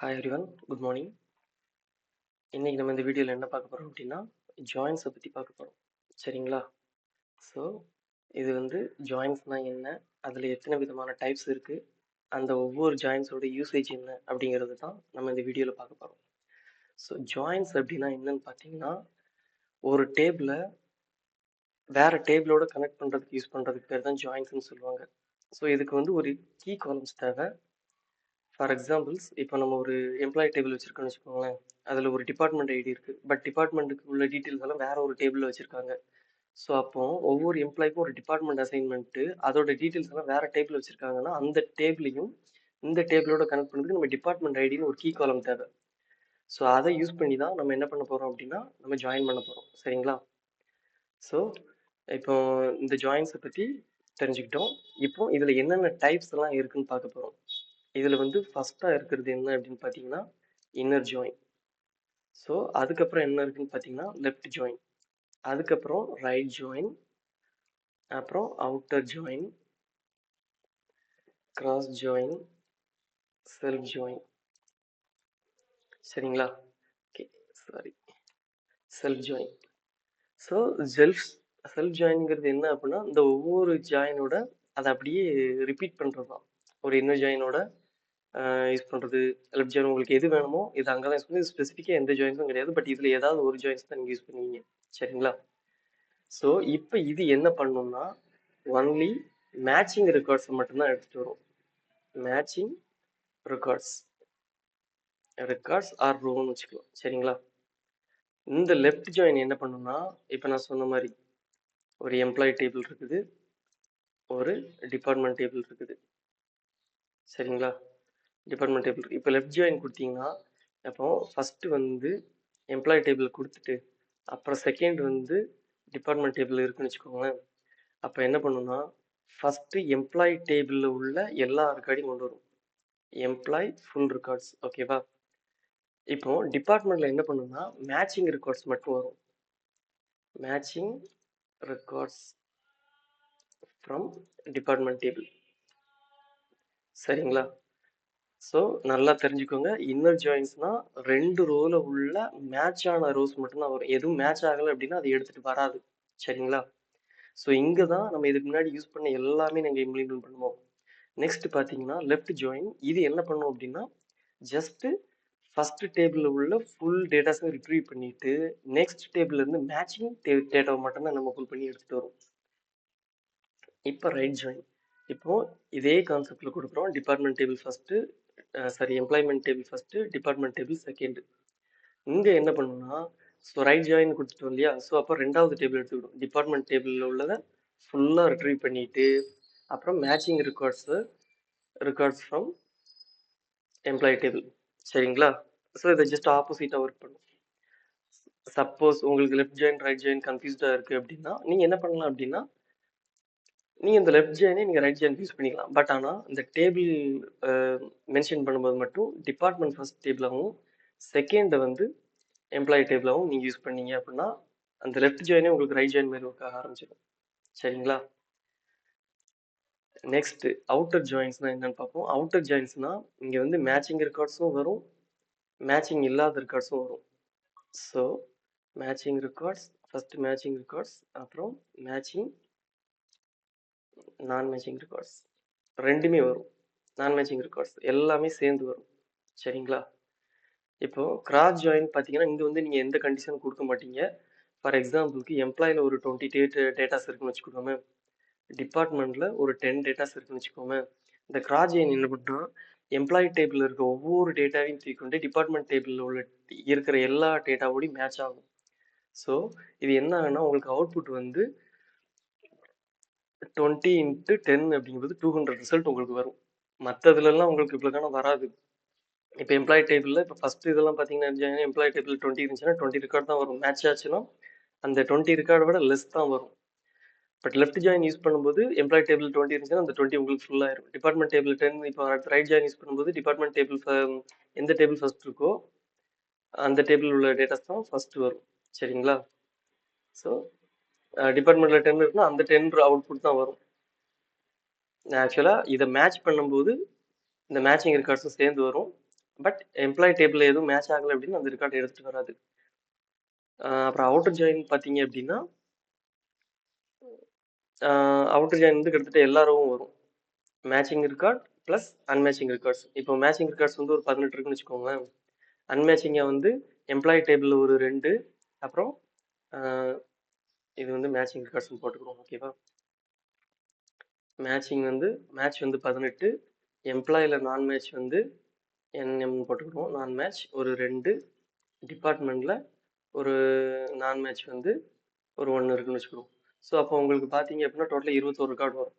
Hi one good morning இன்றைக்கி நம்ம இந்த வீடியோவில் என்ன பார்க்க போகிறோம் அப்படின்னா ஜாயின்ஸை பற்றி பார்க்க போகிறோம் சரிங்களா? ஸோ இது வந்து ஜாயின்ஸ்னால் என்ன? அதில் எத்தனை விதமான டைப்ஸ் இருக்குது அந்த ஒவ்வொரு ஜாயின்ஸோட யூசேஜ் என்ன? அப்படிங்கிறது தான் நம்ம இந்த வீடியோவில் பார்க்க போகிறோம் ஸோ ஜாயின்ஸ் அப்படின்னா என்னன்னு பார்த்தீங்கன்னா ஒரு டேபிளை வேறு டேபிளோட கனெக்ட் பண்ணுறதுக்கு யூஸ் பண்ணுறதுக்கு பேர் தான் ஜாயின்ஸ்னு சொல்லுவாங்க. ஸோ இதுக்கு வந்து ஒரு கீ காலம்ஸ் தேவை. ஃபார் எக்ஸாம்பிள்ஸ் இப்போ நம்ம ஒரு எம்ப்ளாயி டேபிள் வச்சுருக்கோம்னு வச்சுக்கோங்களேன். அதில் ஒரு டிபார்ட்மெண்ட் ஐடி இருக்குது பட் டிபார்ட்மெண்ட்டுக்கு உள்ள டீட்டெயில்ஸ் எல்லாம் வேற ஒரு டேபிளில் வச்சுருக்காங்க. ஸோ அப்போ ஒவ்வொரு எம்ப்ளாய்க்கும் ஒரு டிபார்ட்மெண்ட் அசைன்மெண்ட்டு அதோட டீட்டெயில்ஸ் எல்லாம் வேற டேபிள் வச்சுருக்காங்கன்னா அந்த டேபிளையும் இந்த டேபிளோட கனெக்ட் பண்ணுறதுக்கு நம்ம டிபார்ட்மெண்ட் ஐடின்னு ஒரு கீ காலம் தேவை. ஸோ அதை யூஸ் பண்ணி தான் நம்ம என்ன பண்ண போகிறோம் அப்படின்னா நம்ம ஜாயின் பண்ண போகிறோம் சரிங்களா? ஸோ இப்போ இந்த ஜாயின்ஸை பற்றி தெரிஞ்சுக்கிட்டோம். இப்போ இதில் என்னென்ன டைப்ஸ் எல்லாம் இருக்குன்னு பார்க்க போகிறோம் இதில் வந்து ஃபஸ்ட்டாக இருக்கிறது என்ன அப்படின்னு பார்த்தீங்கன்னா இன்னர் ஜாயின் ஸோ அதுக்கப்புறம் என்ன இருக்குன்னு பார்த்தீங்கன்னா லெஃப்ட் ஜாயின் அதுக்கப்புறம் ரைட் ஜாயின் அப்புறம் outer join cross join self join சரிங்களா? Okay sorry self join so self self ஜாயின்ங்கிறது என்ன அப்படின்னா இந்த ஒவ்வொரு ஜாயினோட அதை அப்படியே ரிப்பீட் பண்ணுறது தான் ஒரு இன்னர் ஜாயினோட யூஸ் பண்ணுறது லெஃப்ட் ஜாயின் உங்களுக்கு எது வேணுமோ இது அங்கே தான் யூஸ் பண்ணி ஸ்பெசிஃபிக்காக எந்த ஜாயின்ஸும் கிடையாது. பட் இதில் ஏதாவது ஒரு ஜாயின்ஸ் தான் நீங்கள் யூஸ் பண்ணுவீங்க. சரிங்களா? ஸோ இப்போ இது என்ன பண்ணணும்னா ஒன்லி மேட்சிங் ரெக்கார்ட்ஸை மட்டும்தான் எடுத்துகிட்டு வரும். மேட்சிங் ரெக்கார்ட்ஸ் ரெக்கார்ட்ஸ் ஆர் ரோன்னு வச்சுக்கலாம் சரிங்களா? இந்த லெஃப்ட் ஜாயின் என்ன பண்ணுன்னா இப்போ நான் சொன்ன மாதிரி ஒரு எம்ப்ளாயி டேபிள் இருக்குது. ஒரு டிபார்ட்மெண்ட் டேபிள் இருக்குது. சரிங்களா? டிபார்ட்மெண்ட் டேபிள் இப்போ லெஃப்ட் ஜாயின் கொடுத்தீங்கன்னா அப்போ ஃபஸ்ட்டு வந்து எம்ப்ளாயி டேபிள் கொடுத்துட்டு அப்புறம் செகண்ட் வந்து டிபார்ட்மெண்ட் டேபிள் இருக்குன்னு வச்சுக்கோங்களேன். அப்போ என்ன பண்ணுன்னா ஃபஸ்ட்டு எம்ப்ளாயி டேபிளில் உள்ள எல்லா ரெக்கார்டையும் கொண்டு வரும். எம்ப்ளாய் ஃபுல் ரெக்கார்ட்ஸ் ஓகேவா இப்போ டிபார்ட்மெண்ட்டில் என்ன பண்ணுன்னா மேட்சிங் ரெக்கார்ட்ஸ் மட்டும் வரும். Matching records from department table சரிங்களா? ஸோ நல்லா தெரிஞ்சுக்கோங்க. இன்னர் ஜாயின்ஸ்னா ரெண்டு ரோல உள்ள மேட்ச் ஆன ரோஸ் மட்டும்தான் வரும். எதுவும் மேட்ச் ஆகலை அப்படின்னா அது எடுத்துட்டு வராது. சரிங்களா? ஸோ இங்கே தான் நம்ம இதுக்கு முன்னாடி யூஸ் பண்ண எல்லாமே நாங்கள் இம்ப்ளிமெண்ட் பண்ணுவோம். நெக்ஸ்ட் பார்த்தீங்கன்னா லெஃப்ட் ஜாயின் இது என்ன பண்ணும் அப்படின்னா ஜஸ்ட்டு ஃபர்ஸ்ட் டேபிளில் உள்ள ஃபுல் டேட்டாஸும் ரிட்ரீவ் பண்ணிட்டு நெக்ஸ்ட் டேபிள்லேருந்து மேட்சிங் டேட்டாவை மட்டும்தான் நம்ம ஃபுல் பண்ணி எடுத்துகிட்டு வரும். இப்போ ரைட் ஜாயின் இப்போ இதே கான்செப்டில் கொடுக்குறோம். Department table first sorry employment table first department table second இங்கே என்ன பண்ணணும்னா ஸோ ரைட் ஜாயின் கொடுத்துட்டோம் இல்லையா? ஸோ அப்போ ரெண்டாவது டேபிள் எடுத்துக்கிடும் டிபார்ட்மெண்ட் டேபிளில் உள்ளதை ஃபுல்லாக ரிட்ரீவ் பண்ணிட்டு அப்புறம் matching records records from employee table சரிங்களா? ஸோ இதை ஜஸ்ட் ஆப்போசிட்டாக ஒர்க் பண்ணும். சப்போஸ் உங்களுக்கு லெஃப்ட் ஜாயின் ரைட் ஜாயின் கன்ஃபியூஸ்டாக இருக்குது அப்படின்னா நீங்கள் என்ன பண்ணலாம் அப்படின்னா நீங்கள் இந்த லெஃப்ட் ஜாயினே நீங்கள் ரைட் ஜாயின் யூஸ் பண்ணிக்கலாம். பட் ஆனால் இந்த டேபிள் மென்ஷன் பண்ணும்போது மட்டும் டிபார்ட்மெண்ட் ஃபர்ஸ்ட் டேபிளாகவும் செகண்டை வந்து எம்ப்ளாயி டேபிளாகவும் நீங்கள் யூஸ் பண்ணீங்க அப்படின்னா அந்த லெஃப்ட் ஜாயினே உங்களுக்கு ரைட் ஜாயின் மாதிரி ஒர்க் ஆக ஆரம்பிச்சிடும். சரிங்களா? நெக்ஸ்ட் அவுட்டர் ஜாயின்ஸ்னால் என்னன்னு பார்ப்போம். அவுட்டர் ஜாயின்ஸ்னால் இங்கே வந்து மேட்சிங் ரெக்கார்ட்ஸும் வரும் மேட்சிங் இல்லாத ரெக்கார்ட்ஸும் வரும். So matching records first matching records அப்புறம் மேட்சிங் நான் மேட்சிங் ரெக்கார்ட்ஸ் ரெண்டுமே வரும். நான் மேட்சிங் ரெக்கார்ட்ஸ் எல்லாமே சேர்ந்து வரும். சரிங்களா? இப்போ கிராஸ் ஜாயின் பார்த்தீங்கன்னா இங்கே வந்து நீங்கள் எந்த கண்டிஷன் கொடுக்க மாட்டீங்க. ஃபார் எக்ஸாம்பிளுக்கு எம்ப்ளாயில் ஒரு டுவெண்ட்டி டேட் டேட்டாஸ் இருக்குன்னு வச்சுக்கோமே. டிபார்ட்மெண்ட்டில் ஒரு டென் டேட்டாஸ் இருக்குன்னு வச்சுக்கோமே. இந்த கிராஸ் ஜாயின் என்ன பண்ணுன்னா எம்ப்ளாயி டேபிளில் இருக்க ஒவ்வொரு டேட்டாவையும் தூக்கிக்கொண்டு டிபார்ட்மெண்ட் டேபிளில் உள்ள இருக்கிற எல்லா டேட்டாவோடையும் மேட்ச் ஆகும். ஸோ இது என்ன ஆகுனா உங்களுக்கு அவுட்புட் வந்து டுவெண்ட்டி இன்ட்டு டென் அப்படிங்கிறது டூ ஹண்ட்ரட் ரிசல்ட் உங்களுக்கு வரும். மற்றதுலலாம் உங்களுக்கு இவ்வளோதான வராது. இப்போ எம்ப்ளாயி டேபிளில் இப்போ ஃபஸ்ட்டு இதெல்லாம் பார்த்தீங்கன்னா எம்ப்ளாயி டேபிள் டுவெண்ட்டி இருந்துச்சுன்னா டுவெண்ட்டி ரெக்கார்ட் தான் வரும். மேட்ச் ஆச்சுன்னா அந்த டுவெண்ட்டி ரெக்கார்டை விட லெஸ் தான் வரும். பட் லெஃப்ட் ஜாயின் யூஸ் பண்ணும்போது எம்ப்ளாயி டேபிள் டுவெண்ட்டி இருந்துச்சுன்னா அந்த டுவெண்ட்டி உங்களுக்கு ஃபுல்லாக ஆயிரும். டிபார்ட்மெண்ட் டேபிள் டென் இப்போ ரைட் ஜாயின் யூஸ் பண்ணும்போது டிபார்ட்மெண்ட் டேபிள் எந்த டேபிள் ஃபர்ஸ்ட் இருக்கோ அந்த டேபிள் உள்ள டேட்டாஸ் தான் ஃபர்ஸ்ட் வரும். சரிங்களா? ஸோ டிபார்ட்மெண்ட்டில் டென் இருக்குன்னா அந்த டென் அவுட்புட் தான் வரும். ஆக்சுவலாக இதை மேட்ச் பண்ணும்போது இந்த மேட்சிங் ரெக்கார்ட்ஸும் சேர்ந்து வரும். பட் எம்ப்ளாயி டேபிள் எதுவும் மேட்ச் ஆகலை அப்படின்னு அந்த ரெக்கார்ட் எடுத்துட்டு வராது. அப்புறம் அவுட்டர் ஜாயின் பார்த்தீங்க அப்படின்னா அவுட்டர் ஜாயின் வந்து கிட்டத்தட்ட எல்லாரும் வரும். Matching record plus unmatching records இப்போ மேட்சிங் ரெக்கார்ட்ஸ் வந்து ஒரு பதினெட்டு இருக்குன்னு வச்சுக்கோங்களேன். அன்மேட்சிங்கை வந்து எம்ப்ளாயி டேபிளில் ஒரு ரெண்டு அப்புறம் இது வந்து மேட்சிங் ரெக்கார்ட்ஸ்னு போட்டுக்கிறோம் ஓகேவா மேட்சிங் வந்து மேட்ச் வந்து பதினெட்டு எம்ப்ளாயில் நான் மேட்ச் வந்து என்எம்னு போட்டுக்கிடுவோம். நான் மேட்ச் ஒரு ரெண்டு டிபார்ட்மெண்ட்டில் ஒரு நான் மேட்ச் வந்து ஒரு ஒன்று இருக்குன்னு வச்சுக்கிடுவோம். ஸோ அப்போ உங்களுக்கு பார்த்தீங்க அப்படின்னா டோட்டலாக இருபத்தோரு ரெக்கார்டு வரும்.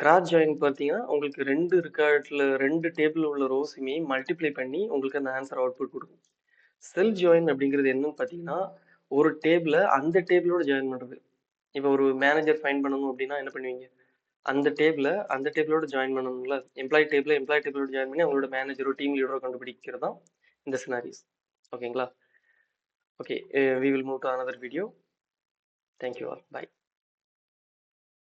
கிராஸ் ஜாயின் பார்த்தீங்கன்னா உங்களுக்கு ரெண்டு ரெக்கார்டில் ரெண்டு டேபிள் உள்ள ரோஸுமே மல்டிப்ளை பண்ணி உங்களுக்கு அந்த ஆன்சர் அவுட்புட் கொடுக்கும். செல் ஜாயின் அப்படிங்கிறது என்னன்னு பார்த்தீங்கன்னா ஒரு டேபிளை அந்த டேபிளோட ஜாயின் பண்ணுறது இப்போ ஒரு மேனேஜர் ஃபைன் பண்ணணும் அப்படின்னா என்ன பண்ணுவீங்க? அந்த டேபிள அந்த டேபிளோட ஜாயின் பண்ணணும்ல? எம்ப்ளாயி டேபிள எம்ப்ளாயி டேபிளோட ஜாயின் பண்ணி அவங்களோட மேனேஜரோ டீம் லீடரோ கண்டுபிடிக்கிறது தான் இந்த சினாரிஸ் ஓகேங்களா okay we will move to another video thank you all bye